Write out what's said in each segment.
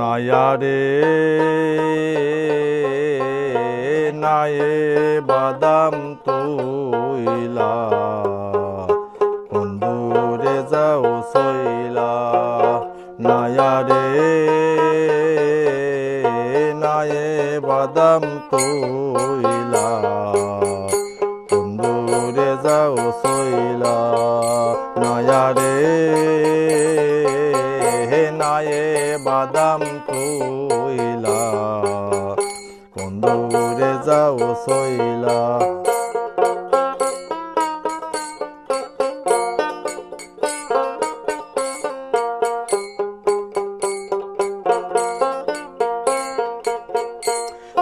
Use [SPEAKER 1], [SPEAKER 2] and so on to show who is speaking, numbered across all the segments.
[SPEAKER 1] নায়ারে নায়ে বাদাম তুইলা। কুন্দুরে যাও সইলা। নায়ারে নায়ে বাদাম তুইলা। নায়ে বাদাম তুইলা কুন্দুরে যাও সইলা।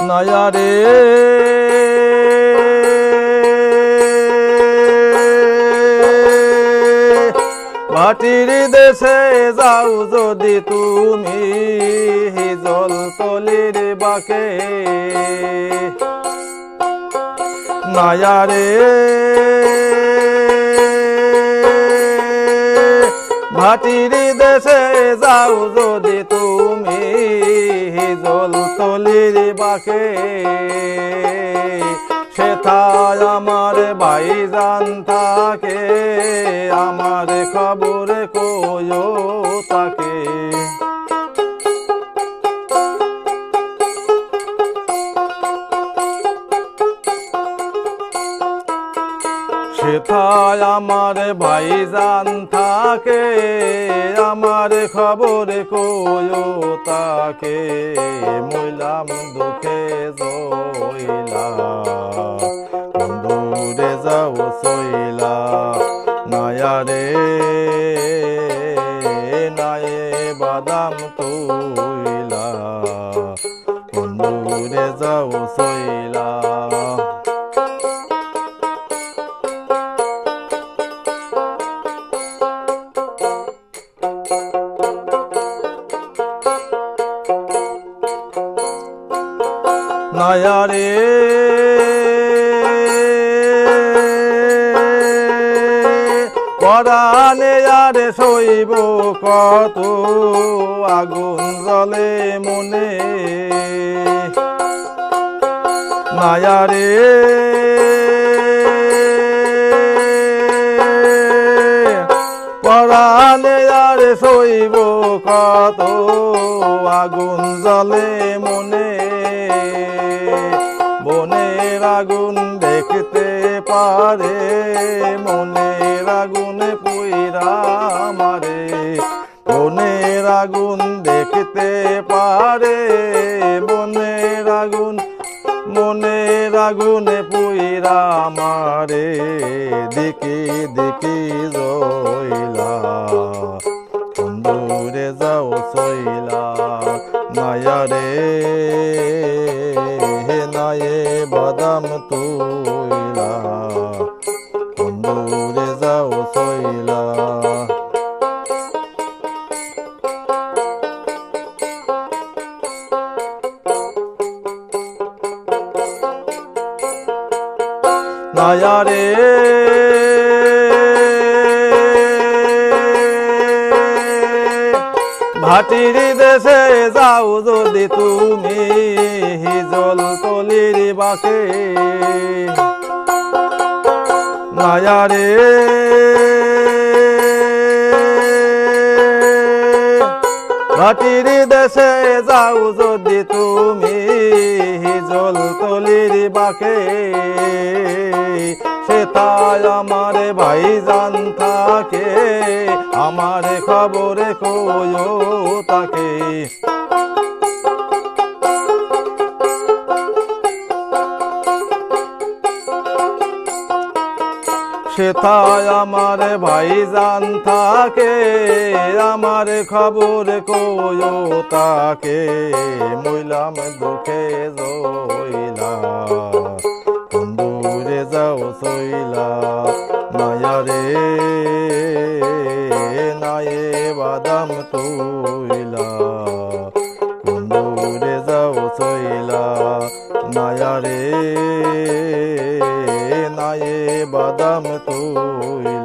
[SPEAKER 1] নয়ারে মাটির দেশে যাও যদি তুমি জল তলির বাকে। নয়ারে ভাটির দেশে যাও যদি তুমি জল তলির বাকে। সেথায় আমার ভাই জান থাকে আমার খবর কয়ো সেথায় আমার ভাই জান থাকে, আমার খবর কয়ো তাকে। মইলাম দুঃখে জইলা, বন্ধুরে যাও সইলা নয়ারে নায়ে বাদাম তুইলা, বন্ধুরে যাও সইলা নয়ারে পরাণে আরে শৈব কত আগুন জলে মনে। নয়ারে শৈব কত আগুন জলে মনে। বনের আগুন দেখতে পারে, মনের আগুন পুইরা মারে। বনের আগুন দেখতে পারে মনের আগুন, মনের আগুনে পুইরা মারে। দেখি দেখি জইলা বাদাম তুইলা বন্ধুরে যাও সইলা নায়ারে ভাটির দেশে যাও যদি তুমি। জল তলির বাকে নায়ারে ভাটির দেশে যাও যদি তুমি, জল তলির বাকে সেটাই আমার ভাই জান থাকে, আমার খবরে কয়ো তাকে। সেথায় আমার ভাই জান থাকে, আমার খবর কয়ো তাকে। মইলাম দুঃখে জইলা, বন্ধুরে যাও সইলা নায়ারে নায়ে বাদাম তুইলা। बादाम तो